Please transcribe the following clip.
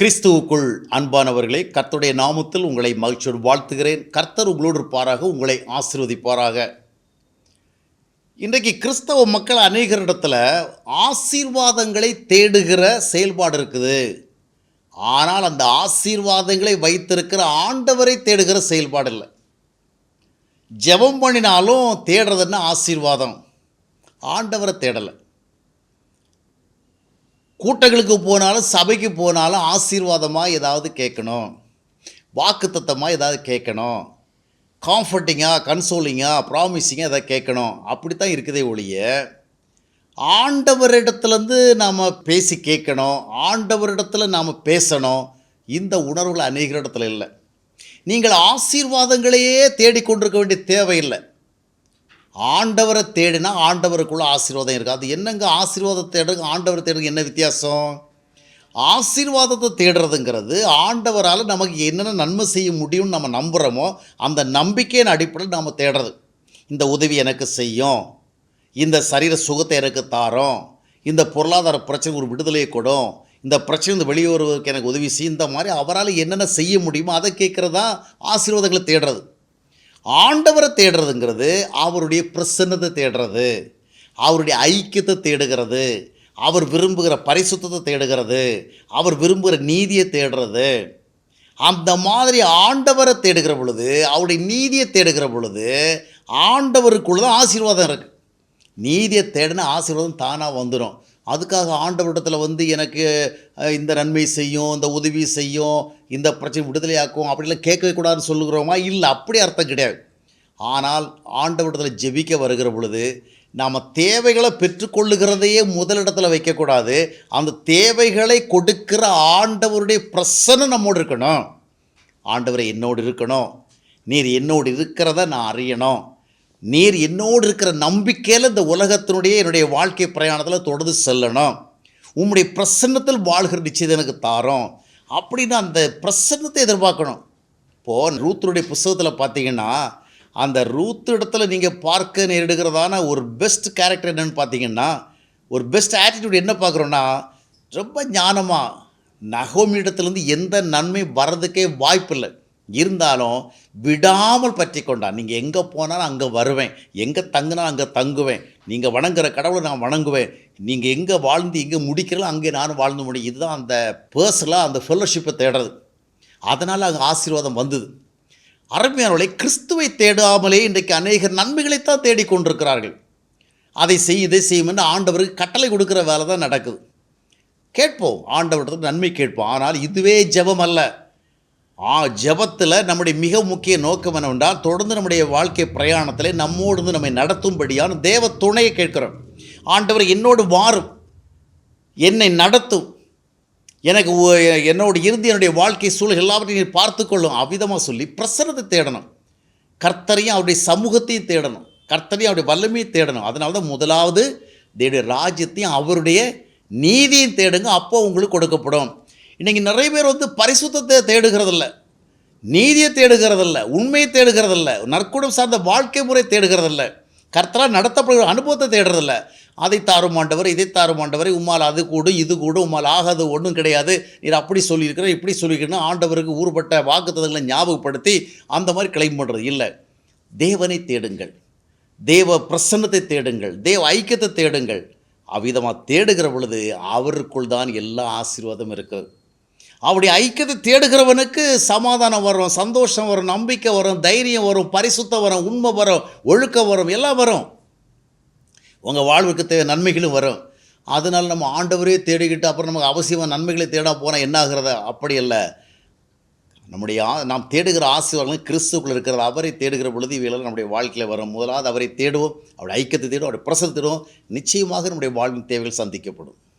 கிறிஸ்துவுக்குள் அன்பானவர்களே கர்த்தருடைய நாமத்தில் உங்களை மகிழ்ச்சியோடு வாழ்த்துகிறேன். கர்த்தர் உங்களோடு இருப்பாராக உங்களை ஆசீர்வதிப்பாராக. இன்றைக்கு கிறிஸ்தவ மக்கள் அநேகரிடத்தில் ஆசீர்வாதங்களை தேடுகிற செயல்பாடு இருக்குது. ஆனால் அந்த ஆசீர்வாதங்களை வைத்திருக்கிற ஆண்டவரை தேடுகிற செயல்பாடு இல்லை. ஜெபம் பண்ணினாலும் தேடுறதுன்னா ஆசீர்வாதம். ஆண்டவரை தேடலை. கூட்டங்களுக்கு போனாலும் சபைக்கு போனாலும் ஆசீர்வாதமாக ஏதாவது கேட்கணும். வாக்குத்தத்தமாக ஏதாவது கேட்கணும். காம்ஃபர்ட்டிங்காக கன்சோலிங்காக ப்ராமிசிங்காக எதாவது கேட்கணும். அப்படி தான் இருக்குதே ஒழிய ஆண்டவரிடத்துலேருந்து நாம் பேசி கேட்கணும். ஆண்டவரிடத்தில் நாம் பேசணும். இந்த உணர்வுகள் அநேக இடத்துல இல்லை. நீங்கள் ஆசீர்வாதங்களையே தேடிக்கொண்டிருக்க வேண்டிய தேவையில்லை. ஆண்டவரை தேடினா ஆண்டவருக்குள்ள ஆசீர்வாதம் இருக்குது அது என்னங்க ஆசீர்வாதத்தை தேடுங்க ஆண்டவரை தேடுங்க என்ன வித்தியாசம்? ஆசீர்வாதத்தை தேடுறதுங்கிறது ஆண்டவரால் நமக்கு என்னென்ன நன்மை செய்ய முடியும்னு நம்ம நம்புகிறோமோ அந்த நம்பிக்கையின் அடிப்படையில் நாம் தேடுறது. இந்த உதவி எனக்கு செய்யும். இந்த சரீர சுகத்தை எனக்கு தாரோம். இந்த பொருளாதார பிரச்சனை ஒரு விடுதலையை கொடும். இந்த பிரச்சனை வெளியே வருவதற்கு எனக்கு உதவி செய்யும். இந்த மாதிரி அவரால் என்னென்ன செய்ய முடியுமோ அதை கேட்குறதா? ஆசீர்வாதங்களை தேடுறது. ஆண்டவரை தேடுறதுங்கிறது அவருடைய பிரசன்னத்தை தேடுறது அவருடைய ஐக்கியத்தை தேடுகிறது அவர் விரும்புகிற பரிசுத்தத்தை தேடுகிறது அவர் விரும்புகிற நீதியை தேடுறது. அந்த மாதிரி ஆண்டவரை தேடுகிற பொழுது அவருடைய நீதியை தேடுகிற பொழுது ஆண்டவருக்குள்ள தான் ஆசீர்வாதம் இருக்குது நீதியை தேடினா ஆசீர்வாதம் தானாக வந்துடும் அதுக்காக ஆண்டவரிடத்தில் வந்து எனக்கு இந்த நன்மை செய்யும் இந்த உதவி செய்யும் இந்த பிரச்சனை விடுதலையாக்கும் அப்படிலாம் கேட்கவே கூடாதுன்னு சொல்லுகிறோமா? இல்லை அப்படி அர்த்தம் கிடையாது. ஆனால் ஆண்டவரிடத்தில் ஜெபிக்க வருகிற பொழுது நாம் தேவைகளை பெற்றுக்கொள்ளுகிறதையே முதலிடத்தில் வைக்கக்கூடாது. அந்த தேவைகளை கொடுக்கிற ஆண்டவருடைய பிரசன்னம் நம்மோடு இருக்கணும். ஆண்டவரை என்னோடு இருக்கணும். நீர் என்னோடு இருக்கிறத நான் அறியணும். நீர் என்னோடு இருக்கிற நம்பிக்கையில் இந்த உலகத்தினுடைய என்னுடைய வாழ்க்கை பிரயாணத்தில் தொடர்ந்து செல்லணும். உம்முடைய பிரசன்னத்தில் வாழ்கிற நிச்சயத்தை எனக்கு தாரோம். அப்படின்னு அந்த பிரசன்னத்தை எதிர்பார்க்கணும். இப்போது ரூத்தருடைய புஸ்தகத்தில் பார்த்தீங்கன்னா அந்த ரூத் இடத்துல நீங்கள் பார்க்க நேரிடுகிறதான ஒரு பெஸ்ட் கேரக்டர் என்னன்னு பார்த்தீங்கன்னா ஒரு பெஸ்ட் ஆட்டிடியூட் என்ன பார்க்குறோன்னா ரொம்ப ஞானமாக நகோமி இடத்துலேருந்து எந்த நன்மை வர்றதுக்கே வாய்ப்பில்லை. இருந்தாலும் விடாமல் பற்றி கொண்டான் நீங்கள் எங்கே போனாலும் அங்கே வருவேன். எங்கே தங்கினாலும் அங்கே தங்குவேன். நீங்கள் வணங்குற கடவுளை நான் வணங்குவேன். நீங்கள் எங்கே வாழ்ந்து எங்கே முடிக்கிறீங்களோ அங்கே நானும் வாழ்ந்து முடியும். இதுதான் அந்த பர்சனலாக அந்த ஃபெல்லோஷிப்பை தேடுறது. அதனால் அங்கே ஆசீர்வாதம் வந்தது. அருமையானவர்களை கிறிஸ்துவை தேடாமலே இன்றைக்கு அநேகர் நன்மைகளைத்தான் தேடிக்கொண்டிருக்கிறார்கள். அதை செய் இதை செய்யும் என்று ஆண்டவருக்கு கட்டளை கொடுக்குற வேலை தான் நடக்குது. கேட்போம். ஆண்டவர்கிட்ட நன்மை கேட்போம். ஆனால் இதுவே ஜெபம் அல்ல. ஆ ஜெபத்தில் நம்முடைய மிக முக்கிய நோக்கம் என்னவென்றால் தொடர்ந்து நம்முடைய வாழ்க்கை பிரயாணத்தில் நம்மோடு இருந்து நம்மை நடத்தும்படியான தேவ துணையை கேட்கிறோம். ஆண்டவர் என்னோடு வாரும். என்னை நடத்தும். எனக்கு ஒ- என்னோட என்னுடைய வாழ்க்கை சூழல் எல்லாவற்றையும் நீர் பார்த்துக்கொள்ளும். அவ்விதமாக சொல்லி பிரசனத்தை தேடணும். கர்த்தரையும் அவருடைய சமூகத்தையும் தேடணும். கர்த்தரையும் அவருடைய வல்லமையை தேடணும். அதனால தான் முதலாவது தேடைய ராஜ்யத்தையும் அவருடைய நீதியும் தேடுங்க. அப்போ உங்களுக்கு கொடுக்கப்படும். இன்றைக்கி நிறைய பேர் வந்து பரிசுத்தத்தை தேடுகிறதில்ல நீதியை தேடுகிறதில்ல உண்மையை தேடுகிறதில்ல நற்குணம் சார்ந்த வாழ்க்கை முறை தேடுகிறதில்ல. கர்த்தராக நடத்தப்படுகிற அனுபவத்தை தேடுறதில்ல. அதை தாரும் ஆண்டவர் இதை தாரும் ஆண்டவர் உம்மால் அது கூடும் இது கூடும் உம்மால் ஆகாது ஒன்றும் கிடையாது. நீர் அப்படி சொல்லியிருக்கிற இப்படி சொல்லியிருக்கணும் ஆண்டவருக்கு ஊறுபட்ட வாக்குத்தத்தங்களை ஞாபகப்படுத்தி அந்த மாதிரி கிளைம் பண்ணுறது இல்லை. தேவனை தேடுங்கள். தேவ பிரசன்னத்தை தேடுங்கள். தேவ ஐக்கியத்தை தேடுங்கள். அவ்விதமாக தேடுகிற பொழுது அவருக்குள் தான் எல்லா ஆசீர்வாதம் இருக்குது அவருடைய ஐக்கியத்தை தேடுகிறவனுக்கு சமாதானம் வரும் சந்தோஷம் வரும் நம்பிக்கை வரும் தைரியம் வரும் பரிசுத்தம் வரும் உண்மை வரும் ஒழுக்கம் வரும் எல்லாம் வரும். உங்கள் வாழ்வுக்கு தேவை நன்மைகளும் வரும். அதனால் நம்ம ஆண்டவரே தேடிக்கிட்டு அப்புறம் நமக்கு அவசியமாக நன்மைகளை தேட போனால் என்ன ஆகிறத? அப்படி இல்லை. நம்முடைய நாம் தேடுகிற ஆசீர்வாதங்கள் கிறிஸ்துக்குள்ள இருக்கிறது. அவரை தேடுகிற பொழுது இவையெல்லாம் நம்முடைய வாழ்க்கையில் வரும். முதலாவது அவரை தேடுவோம். அவருடைய ஐக்கியத்தை தேடுவோம். அவருடைய பிரசத்தை தேடுவோம். நிச்சயமாக நம்முடைய வாழ்வின் தேவைகள் சந்திக்கப்படும்.